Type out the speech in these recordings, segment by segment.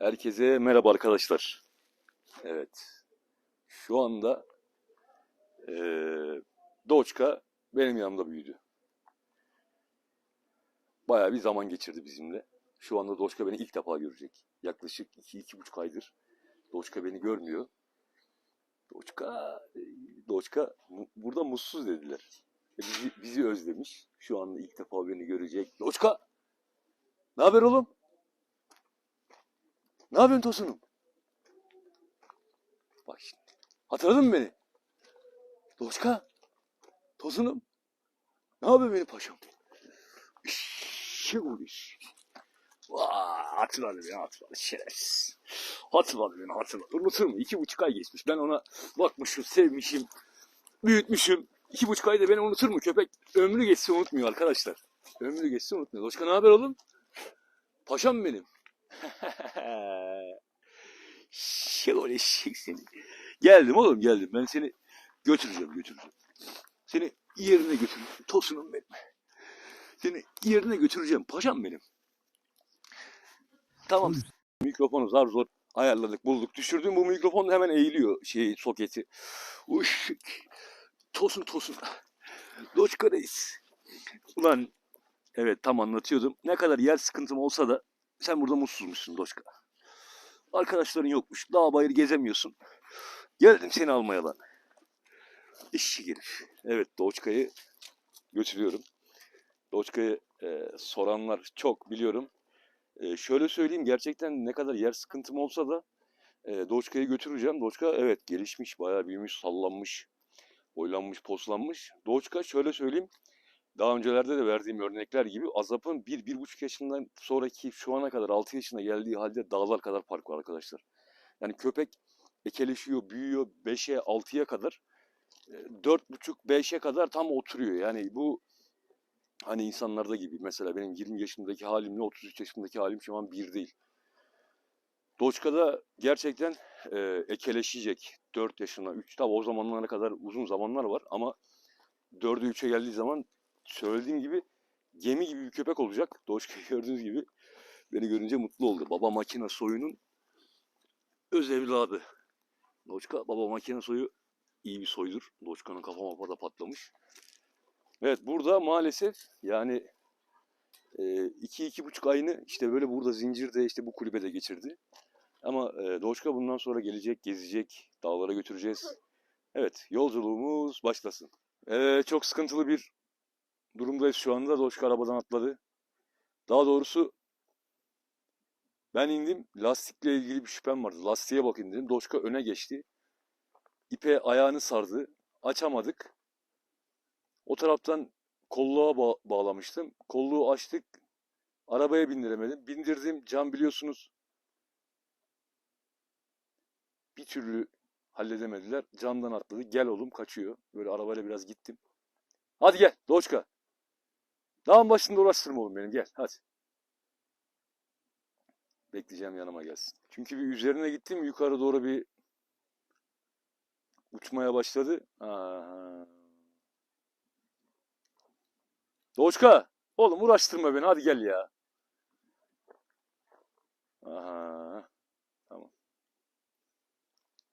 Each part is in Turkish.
Herkese merhaba arkadaşlar. Evet. Şu anda eee Doçka benim yanımda büyüdü. Bayağı bir zaman geçirdi bizimle. Şu anda Doçka beni ilk defa görecek. Yaklaşık iki, iki buçuk aydır Doçka beni görmüyor. Doçka, Doçka burada mutsuz dediler. E, Bizi, bizi özlemiş. Şu anda ilk defa beni görecek. Doçka! Ne haber oğlum? Ne yapıyorsun Tosun'um? Bak şimdi. Hatırladın mı beni? Doçka. Tosun'um. Ne yapıyorsun benim paşam? Şey oluyor. Vaa, hatırladı beni hatırladı şerefsiz. Hatırladı beni hatırladı. Unutur mu? İki buçuk ay geçmiş. Ben ona bakmışım, sevmişim, büyütmüşüm. İki buçuk ayda beni unutur mu? Köpek ömrü geçse unutmuyor arkadaşlar. Ömrü geçse unutmuyor. Doçka ne haber oğlum? Paşam benim. Şöyle eşek seni. Geldim oğlum geldim. Ben seni götüreceğim götüreceğim. Seni yerine götüreceğim. Tosunum benim. Seni yerine götüreceğim. Paşam benim. Tamam. Mikrofonu zar zor ayarladık bulduk. Düşürdüğüm bu mikrofon hemen eğiliyor şey soketi. Uş. Tosun tosun. Doçka'dayız. Ulan evet tam anlatıyordum. Ne kadar yer sıkıntım olsa da sen burada mutsuzmuşsun Doçka. Arkadaşların yokmuş. Dağ bayır gezemiyorsun. Geldim seni almaya lan. İşçi herif. Evet Doçka'yı götürüyorum. Doçka'yı e, soranlar çok biliyorum. E, şöyle söyleyeyim gerçekten ne kadar yer sıkıntım olsa da e, Doçka'yı götüreceğim. Doçka evet gelişmiş, bayağı büyümüş, sallanmış, boylanmış, poslanmış. Doçka şöyle söyleyeyim. Daha öncelerde de verdiğim örnekler gibi Azap'ın 1-1,5 yaşından sonraki şu ana kadar 6 yaşına geldiği halde dağlar kadar fark var arkadaşlar. Yani köpek ekeleşiyor, büyüyor 5'e 6'ya kadar. 4,5-5'e kadar tam oturuyor. Yani bu hani insanlarda gibi mesela benim 20 yaşındaki halimle 33 yaşındaki halim şu an bir değil. Doçka'da gerçekten e, ekeleşecek 4 yaşına 3 tabi o zamanlara kadar uzun zamanlar var ama 4'e 3'e geldiği zaman söylediğim gibi gemi gibi bir köpek olacak. Doçka'yı gördüğünüz gibi beni görünce mutlu oldu. Baba makine soyunun öz evladı. Doçka baba makine soyu iyi bir soydur. Doçka'nın kafa mapada patlamış. Evet burada maalesef yani e, iki iki buçuk ayını işte böyle burada zincirde işte bu kulübede geçirdi. Ama e, Doçka bundan sonra gelecek, gezecek, dağlara götüreceğiz. Evet yolculuğumuz başlasın. Ee, çok sıkıntılı bir durumdayız şu anda. Doçka arabadan atladı. Daha doğrusu ben indim. Lastikle ilgili bir şüphem vardı. Lastiğe bakayım dedim. Doçka öne geçti. İpe ayağını sardı. Açamadık. O taraftan kolluğa ba- bağlamıştım. Kolluğu açtık. Arabaya bindiremedim. Bindirdim. Cam biliyorsunuz bir türlü halledemediler. Camdan atladı. Gel oğlum kaçıyor. Böyle arabayla biraz gittim. Hadi gel Doçka. Dağın başında uğraştırma oğlum benim gel hadi. Bekleyeceğim yanıma gelsin. Çünkü bir üzerine gittim yukarı doğru bir uçmaya başladı. Aa. Doçka oğlum uğraştırma beni hadi gel ya. Aha. Tamam.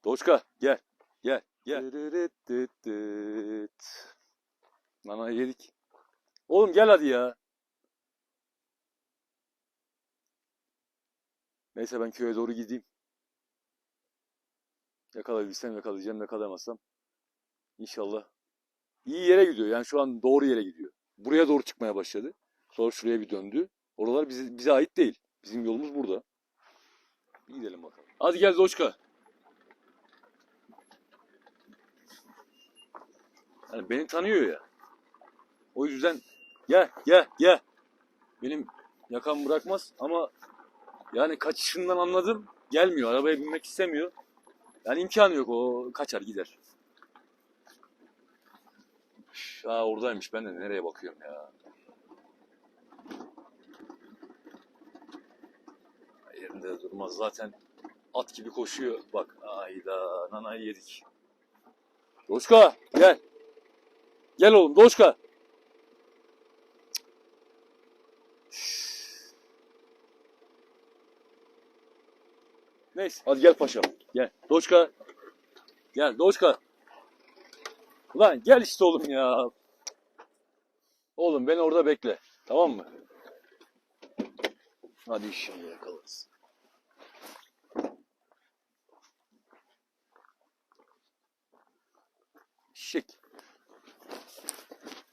Doçka gel. Gel. Gel. Nana yedik. Oğlum gel hadi ya. Neyse ben köye doğru gideyim. Yakalayabilsem yakalayacağım yakalayamazsam. İnşallah. İyi yere gidiyor yani şu an doğru yere gidiyor. Buraya doğru çıkmaya başladı. Sonra şuraya bir döndü. Oralar bize, bize ait değil. Bizim yolumuz burada. Bir gidelim bakalım. Hadi gel Doçka. Yani beni tanıyor ya. O yüzden gel gel gel. Benim yakam bırakmaz ama yani kaçışından anladım. Gelmiyor. Arabaya binmek istemiyor. Yani imkanı yok. O kaçar gider. Ha oradaymış. Ben de nereye bakıyorum ya. Yerinde de durmaz. Zaten at gibi koşuyor. Bak ayda nanayı yedik. Doşka gel. Gel oğlum Doşka. Neyse hadi gel paşam. Gel. Doçka. Gel Doçka. Ulan gel işte oğlum ya. Oğlum beni orada bekle. Tamam mı? Hadi inşallah yakalarız. Şik.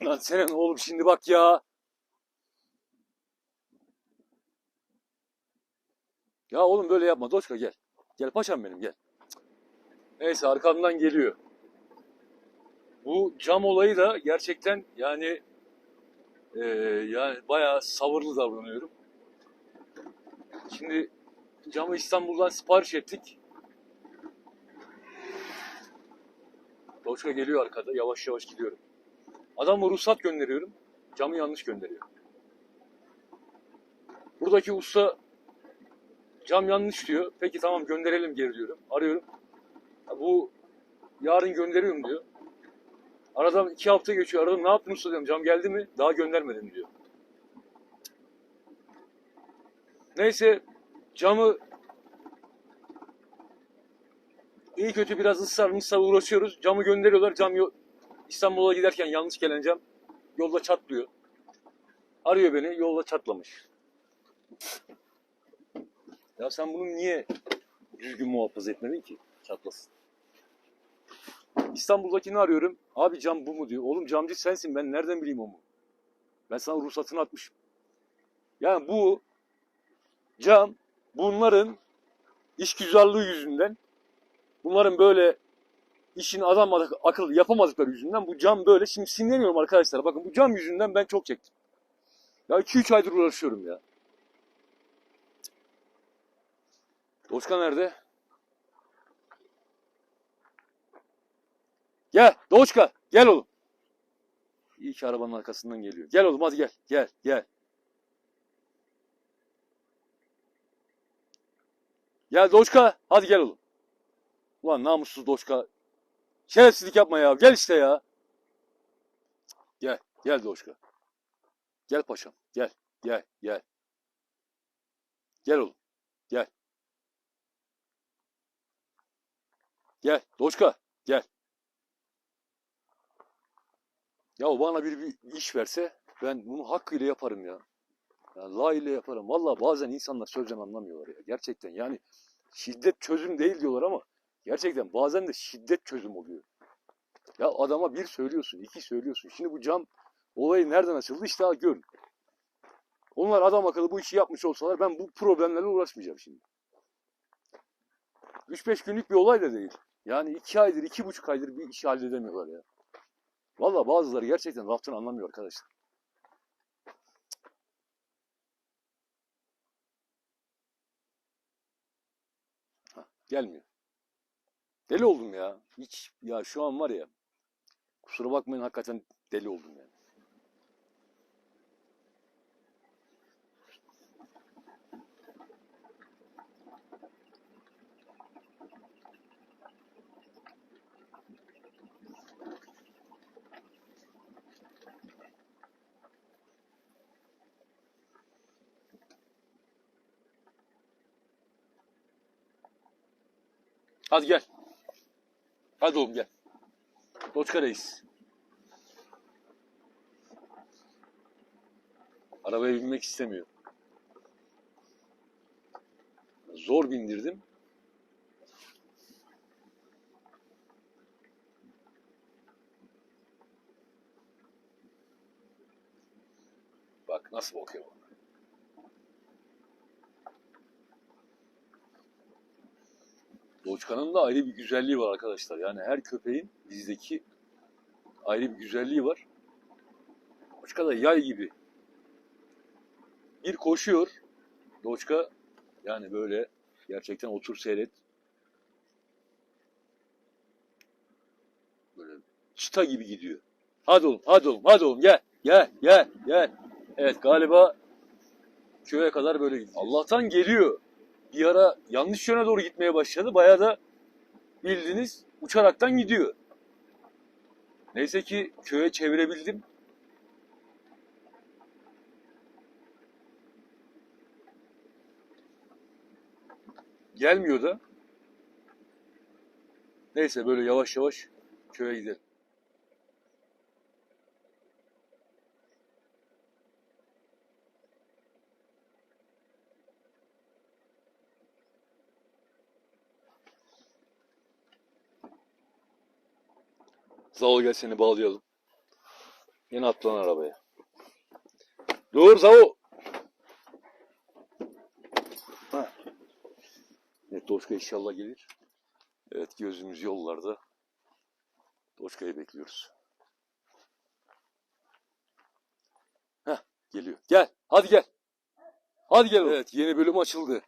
Lan senin oğlum şimdi bak ya. Ya oğlum böyle yapma. Doçka gel. Gel paşam benim gel. Neyse arkamdan geliyor. Bu cam olayı da gerçekten yani eee, yani bayağı sabırlı davranıyorum. Şimdi camı İstanbul'dan sipariş ettik. Doçka geliyor arkada. Yavaş yavaş gidiyorum. Adama ruhsat gönderiyorum. Camı yanlış gönderiyor. Buradaki usta cam yanlış diyor. Peki tamam gönderelim geri diyorum. Arıyorum. Ha, Bu yarın gönderiyorum diyor. Aradan iki hafta geçiyor. Aradım ne yaptın usta diyorum. Cam geldi mi? Daha göndermedim diyor. Neyse camı iyi kötü biraz ısrar mısrar uğraşıyoruz. Camı gönderiyorlar. Cam İstanbul'a giderken yanlış gelen cam yolda çatlıyor. Arıyor beni yolda çatlamış. Ya sen bunu niye düzgün muhafaza etmedin ki? Çatlasın. İstanbul'dakini arıyorum. Abi cam bu mu diyor. Oğlum camcı sensin ben nereden bileyim o mu? Ben sana ruhsatını atmışım. Yani bu cam bunların işgüzarlığı yüzünden bunların böyle işin adam ak- akıllı yapamadıkları yüzünden bu cam böyle şimdi sinirleniyorum arkadaşlar. Bakın bu cam yüzünden ben çok çektim. Ya 2-3 aydır uğraşıyorum ya. Doçka nerede? Gel Doğuşka gel oğlum. İyi ki arabanın arkasından geliyor. Gel oğlum hadi gel gel gel. Gel Doğuşka hadi gel oğlum. Ulan namussuz Doğuşka. Şerefsizlik yapma ya gel işte ya. Gel gel Doğuşka. Gel paşam gel gel gel. Gel oğlum gel. Gel Doğuşka gel. Ya bana bir, bir iş verse ben bunu hakkıyla yaparım ya. ya layığıyla yaparım. Vallahi bazen insanlar sözden anlamıyorlar ya. Gerçekten yani şiddet çözüm değil diyorlar ama gerçekten bazen de şiddet çözüm oluyor. Ya adama bir söylüyorsun, iki söylüyorsun. Şimdi bu cam olayı nereden açıldı işte gör. Onlar adam akıllı bu işi yapmış olsalar ben bu problemlerle uğraşmayacağım şimdi. 3-5 günlük bir olay da değil. Yani 2 aydır, iki buçuk aydır bir işi halledemiyorlar ya. Valla bazıları gerçekten laftan anlamıyor arkadaşlar. Gelmiyor. Deli oldum ya. Hiç ya şu an var ya. Kusura bakmayın hakikaten deli oldum yani. Hadi gel. Hadi oğlum gel. Doçka reis. Arabaya binmek istemiyor. Zor bindirdim. Bak nasıl bakıyor Doçka'nın da ayrı bir güzelliği var arkadaşlar. Yani her köpeğin bizdeki ayrı bir güzelliği var. Doçka da yay gibi. Bir koşuyor. Doçka yani böyle gerçekten otur seyret. Böyle çıta gibi gidiyor. Hadi oğlum, hadi oğlum, hadi oğlum gel, gel, gel, gel. Evet galiba köye kadar böyle gidiyor. Allah'tan geliyor. Bir ara yanlış yöne doğru gitmeye başladı. Bayağı da bildiğiniz uçaraktan gidiyor. Neyse ki köye çevirebildim. Gelmiyor da. Neyse böyle yavaş yavaş köye gidelim. Zao gel seni bağlayalım. Yine atlan arabaya. Dur Zao. Ha. Evet Doşka inşallah gelir. Evet gözümüz yollarda. Doşka'yı bekliyoruz. Heh geliyor. Gel. Hadi gel. Hadi gel. Evet yeni bölüm açıldı.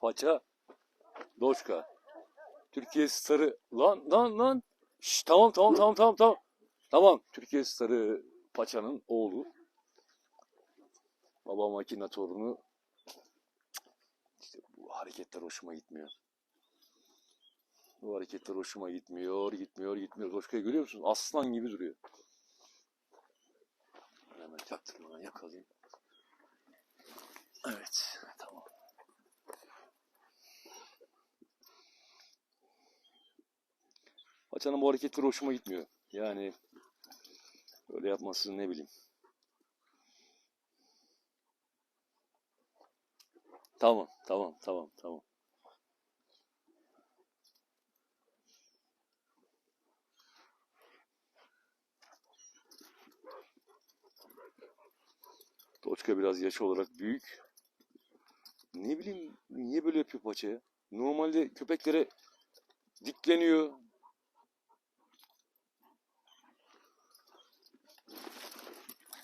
Paça. Doşka. Türkiye starı. Lan lan lan. Şş, tamam tamam tamam tamam tamam. Tamam. Türkiye starı Paça'nın oğlu. Baba makina torunu. İşte bu hareketler hoşuma gitmiyor. Bu hareketler hoşuma gitmiyor, gitmiyor, gitmiyor. Doşka'yı görüyor musun? Aslan gibi duruyor. Hemen çaktırmadan yakalayayım. Evet, Paçanın bu hareketleri hoşuma gitmiyor. Yani öyle yapması ne bileyim. Tamam, tamam, tamam, tamam. Toçka biraz yaş olarak büyük. Ne bileyim niye böyle yapıyor paçaya? Normalde köpeklere dikleniyor.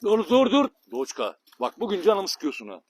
Dur dur dur. Doçka. Bak bugün canımı sıkıyorsun ha.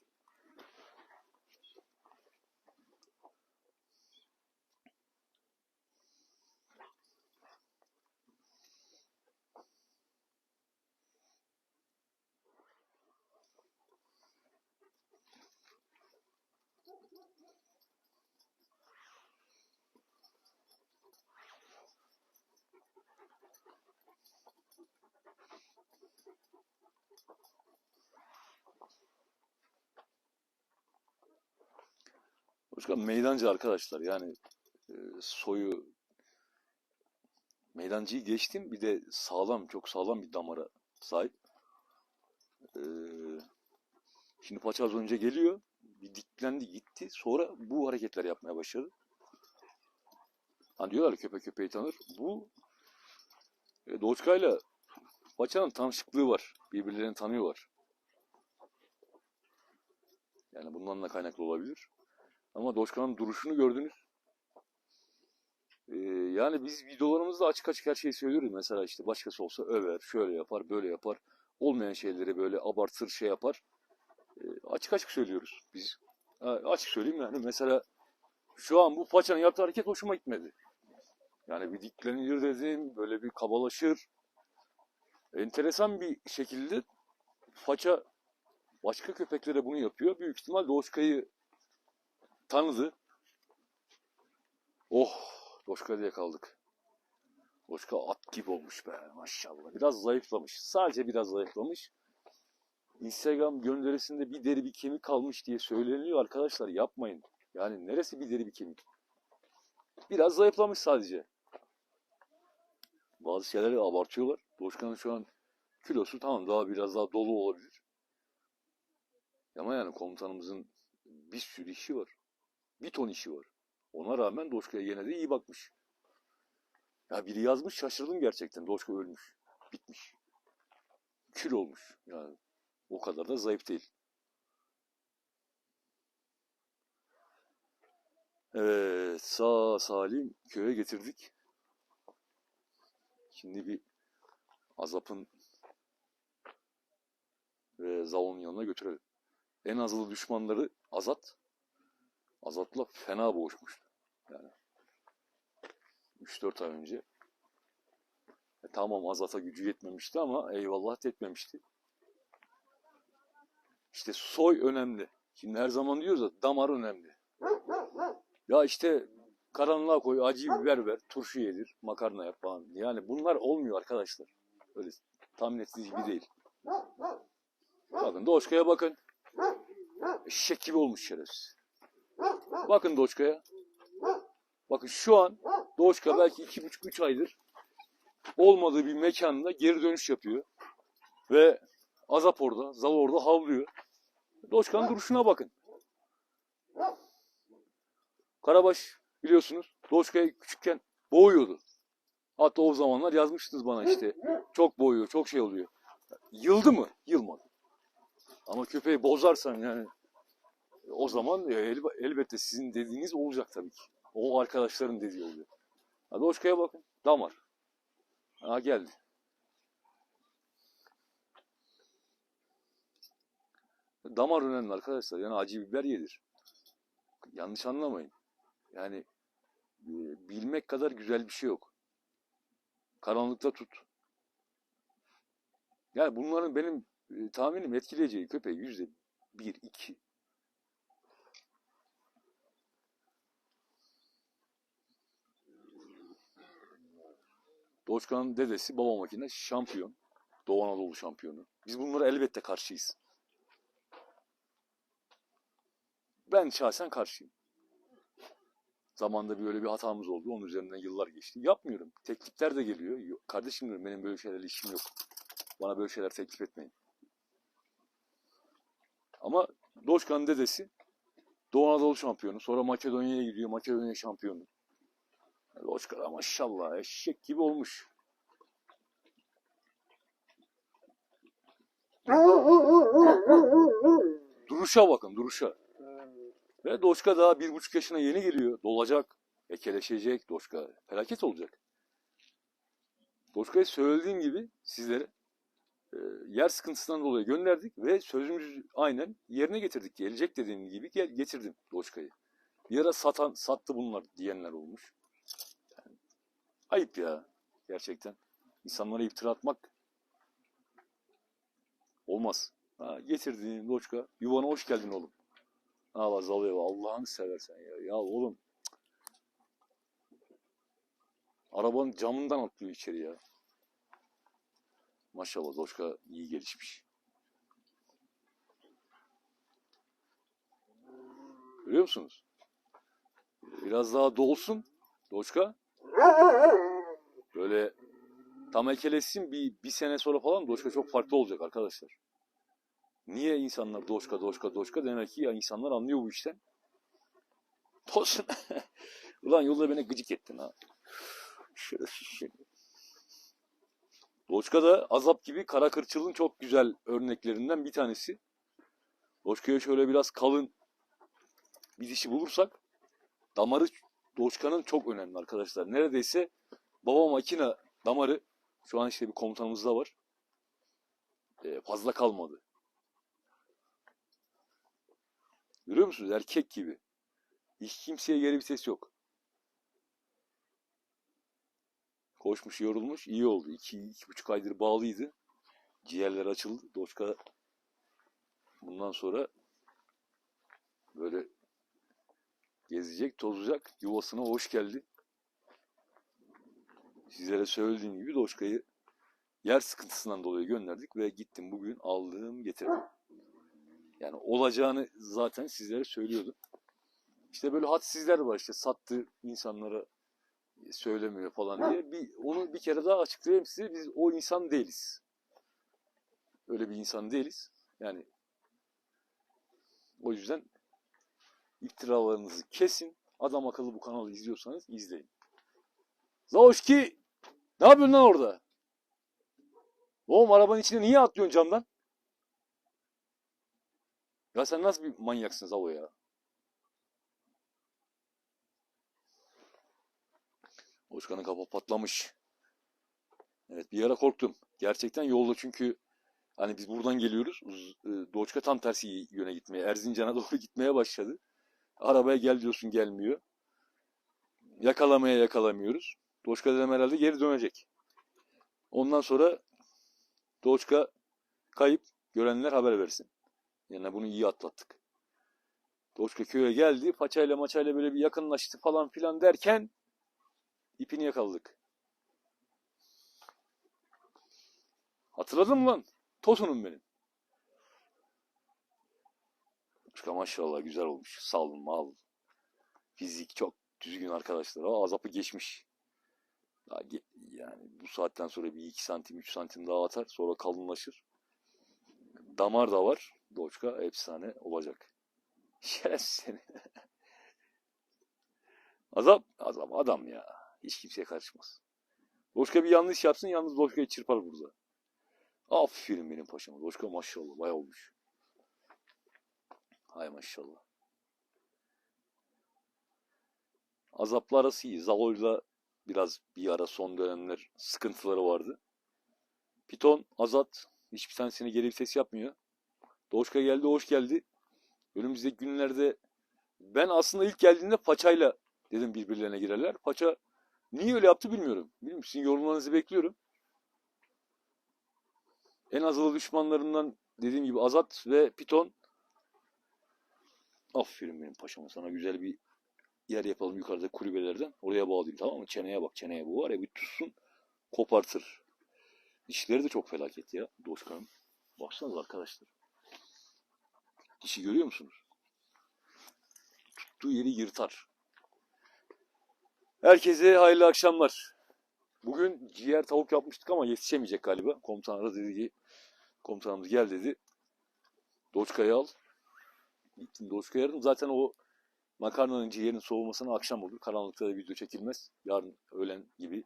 Doçka meydancı arkadaşlar yani e, soyu meydancıyı geçtim bir de sağlam çok sağlam bir damara sahip. Ee, şimdi paça az önce geliyor. Bir diklendi gitti. Sonra bu hareketler yapmaya başladı. Hani diyorlar köpek köpeği tanır. Bu e, Doçka'yla paçanın tanışıklığı var. Birbirlerini tanıyorlar. Yani bundan da kaynaklı olabilir. Ama Doçka'nın duruşunu gördünüz. Ee, yani biz videolarımızda açık açık her şeyi söylüyoruz. Mesela işte başkası olsa över, şöyle yapar, böyle yapar. Olmayan şeyleri böyle abartır, şey yapar. Ee, açık açık söylüyoruz biz. Ha, açık söyleyeyim yani mesela şu an bu paçanın yaptığı hareket hoşuma gitmedi. Yani bir diklenir dedim, böyle bir kabalaşır. Enteresan bir şekilde paça başka köpeklere bunu yapıyor. Büyük ihtimal Doçka'yı tanıdı. Oh, Doşka'da yakaladık. Doşka at gibi olmuş be maşallah. Biraz zayıflamış. Sadece biraz zayıflamış. Instagram gönderisinde bir deri bir kemik kalmış diye söyleniyor arkadaşlar yapmayın. Yani neresi bir deri bir kemik? Biraz zayıflamış sadece. Bazı şeyleri abartıyorlar. Doşkan'ın şu an kilosu tamam daha biraz daha dolu olabilir. Ama yani komutanımızın bir sürü işi var. Bir ton işi var. Ona rağmen Doşka'ya yine de iyi bakmış. Ya biri yazmış şaşırdım gerçekten. Doşka ölmüş. Bitmiş. Kül olmuş. Yani o kadar da zayıf değil. Evet sağ salim köye getirdik. Şimdi bir Azap'ın ve Zavon'un yanına götürelim. En azılı düşmanları Azat. Azat'la fena boğuşmuştu. Yani 3-4 ay önce. E, tamam Azat'a gücü yetmemişti ama eyvallah etmemişti. İşte soy önemli. Şimdi her zaman diyoruz ya damar önemli. Ya işte karanlığa koy, acı biber ver, turşu yedir, makarna yap falan. Yani bunlar olmuyor arkadaşlar. Öyle tahmin ettiğiniz gibi değil. Bakın Doğuşka'ya bakın. Eşek gibi olmuş şerefsiz. Bakın Doçka'ya. Bakın şu an Doçka belki iki buçuk üç aydır olmadığı bir mekanda geri dönüş yapıyor. Ve Azap orada, Zal orada havlıyor. Doçka'nın duruşuna bakın. Karabaş biliyorsunuz Doçka'yı küçükken boğuyordu. Hatta o zamanlar yazmıştınız bana işte. Çok boğuyor, çok şey oluyor. Yıldı mı? Yılmadı. Ama köpeği bozarsan yani o zaman e, el- elbette sizin dediğiniz olacak tabii ki. O arkadaşların dediği oluyor. Hadi Doçka'ya bakın. Damar. Ha geldi. Damar önemli arkadaşlar. Yani acı biber yedir. Yanlış anlamayın. Yani e, bilmek kadar güzel bir şey yok. Karanlıkta tut. Yani bunların benim e, tahminim etkileyeceği köpeği yüzde bir, iki. Doçkan'ın dedesi baba makine şampiyon. Doğu Anadolu şampiyonu. Biz bunlara elbette karşıyız. Ben şahsen karşıyım. Zamanda böyle bir hatamız oldu. Onun üzerinden yıllar geçti. Yapmıyorum. Teklifler de geliyor. Yok, Kardeşim diyorum benim böyle şeylerle işim yok. Bana böyle şeyler teklif etmeyin. Ama Doçkan'ın dedesi Doğu Anadolu şampiyonu. Sonra Makedonya'ya gidiyor. Makedonya şampiyonu. Doçka da maşallah eşek gibi olmuş. Duruşa bakın duruşa. Ve Doçka daha bir buçuk yaşına yeni geliyor. Dolacak, ekeleşecek Doçka. Felaket olacak. Doçka'yı söylediğim gibi sizlere e, yer sıkıntısından dolayı gönderdik ve sözümüzü aynen yerine getirdik. Gelecek dediğim gibi gel, getirdim Doçka'yı. Bir ara satan, sattı bunlar diyenler olmuş. Ayıp ya gerçekten. İnsanlara iftira atmak olmaz. Ha, getirdiğin Doçka yuvana hoş geldin oğlum. Bak Zalıyor Allah'ını seversen ya. Ya oğlum. Arabanın camından atlıyor içeri ya. Maşallah Doçka iyi gelişmiş. Görüyor musunuz? Biraz daha dolsun Doçka. Böyle tam ekeleşsin bir, bir sene sonra falan Doçka çok farklı olacak arkadaşlar. Niye insanlar doşka doşka doşka demek ki ya insanlar anlıyor bu işten. Tosun. Ulan yolda beni gıcık ettin ha. Doçka da azap gibi kara kırçılın çok güzel örneklerinden bir tanesi. Doçka'ya şöyle biraz kalın bir dişi bulursak damarı Doçka'nın çok önemli arkadaşlar. Neredeyse baba makina damarı şu an işte bir komutanımızda var. Ee, fazla kalmadı. Görüyor musunuz? Erkek gibi. Hiç kimseye geri vites yok. Koşmuş, yorulmuş. iyi oldu. İki, iki buçuk aydır bağlıydı. Ciğerler açıldı. Doçka bundan sonra böyle gezecek, tozacak. Yuvasına hoş geldi. Sizlere söylediğim gibi Doçka'yı yer sıkıntısından dolayı gönderdik ve gittim bugün aldım getirdim. Yani olacağını zaten sizlere söylüyordum. İşte böyle hadsizler var işte sattı insanlara söylemiyor falan diye. Bir, onu bir kere daha açıklayayım size. Biz o insan değiliz. Öyle bir insan değiliz. Yani o yüzden iftiralarınızı kesin. Adam akıllı bu kanalı izliyorsanız izleyin. Zaoşki ne yapıyorsun lan orada? Oğlum arabanın içine niye atlıyorsun camdan? Ya sen nasıl bir manyaksın Zalo ya? Başkanın kafa patlamış. Evet bir ara korktum. Gerçekten yolda çünkü hani biz buradan geliyoruz. Uz- e, Doçka tam tersi yöne gitmeye, Erzincan'a doğru gitmeye başladı. Arabaya gel diyorsun gelmiyor. Yakalamaya yakalamıyoruz. Doçka dedim herhalde geri dönecek. Ondan sonra Doçka kayıp görenler haber versin. Yani bunu iyi atlattık. Doçka köye geldi. Paçayla maçayla böyle bir yakınlaştı falan filan derken ipini yakaladık. Hatırladın mı lan? Tosunum benim. Doçka maşallah güzel olmuş. Sal mal. Fizik çok düzgün arkadaşlar. Aa, azapı geçmiş. Daha ge- yani bu saatten sonra bir 2 santim 3 santim daha atar. Sonra kalınlaşır. Damar da var. Doçka efsane olacak. Şerefsiz seni. Azap, azap adam ya. Hiç kimseye karışmaz. Doçka bir yanlış yapsın yalnız Doçka'yı çırpar burada. Aferin benim paşama. Doçka maşallah bayağı olmuş. Hay maşallah. Azaplı arası iyi. Zalo'yla biraz bir ara son dönemler sıkıntıları vardı. Piton, Azat hiçbir tanesine geri vites yapmıyor. Doçka geldi, hoş geldi. Önümüzdeki günlerde ben aslında ilk geldiğinde Paça'yla dedim birbirlerine girerler. Paça niye öyle yaptı bilmiyorum. Bilmiyorum. Sizin yorumlarınızı bekliyorum. En azılı düşmanlarından dediğim gibi Azat ve Piton. Aferin benim paşama. Sana güzel bir yer yapalım yukarıda kulübelerden. Oraya bağlayayım tamam mı? Çeneye bak çeneye. Bu var ya bir tutsun kopartır. Dişleri de çok felaket ya Doşkan'ın. Baksanıza arkadaşlar. Dişi görüyor musunuz? Tuttuğu yeri yırtar. Herkese hayırlı akşamlar. Bugün ciğer tavuk yapmıştık ama yetişemeyecek galiba. Komutan aradı dedi ki komutanımız gel dedi. Doçka'yı al. Gittim Doçka'yı aradım. Zaten o makarnanın ciğerin soğumasına akşam olur. Karanlıkta da video çekilmez. Yarın öğlen gibi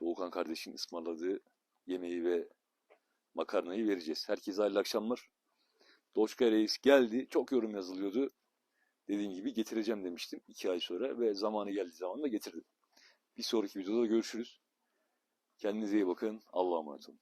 Doğukan kardeşin ısmarladığı yemeği ve makarnayı vereceğiz. Herkese hayırlı akşamlar. Doçka Reis geldi. Çok yorum yazılıyordu. Dediğim gibi getireceğim demiştim iki ay sonra ve zamanı geldiği zaman da getirdim. Bir sonraki videoda görüşürüz. Kendinize iyi bakın. Allah'a emanet olun.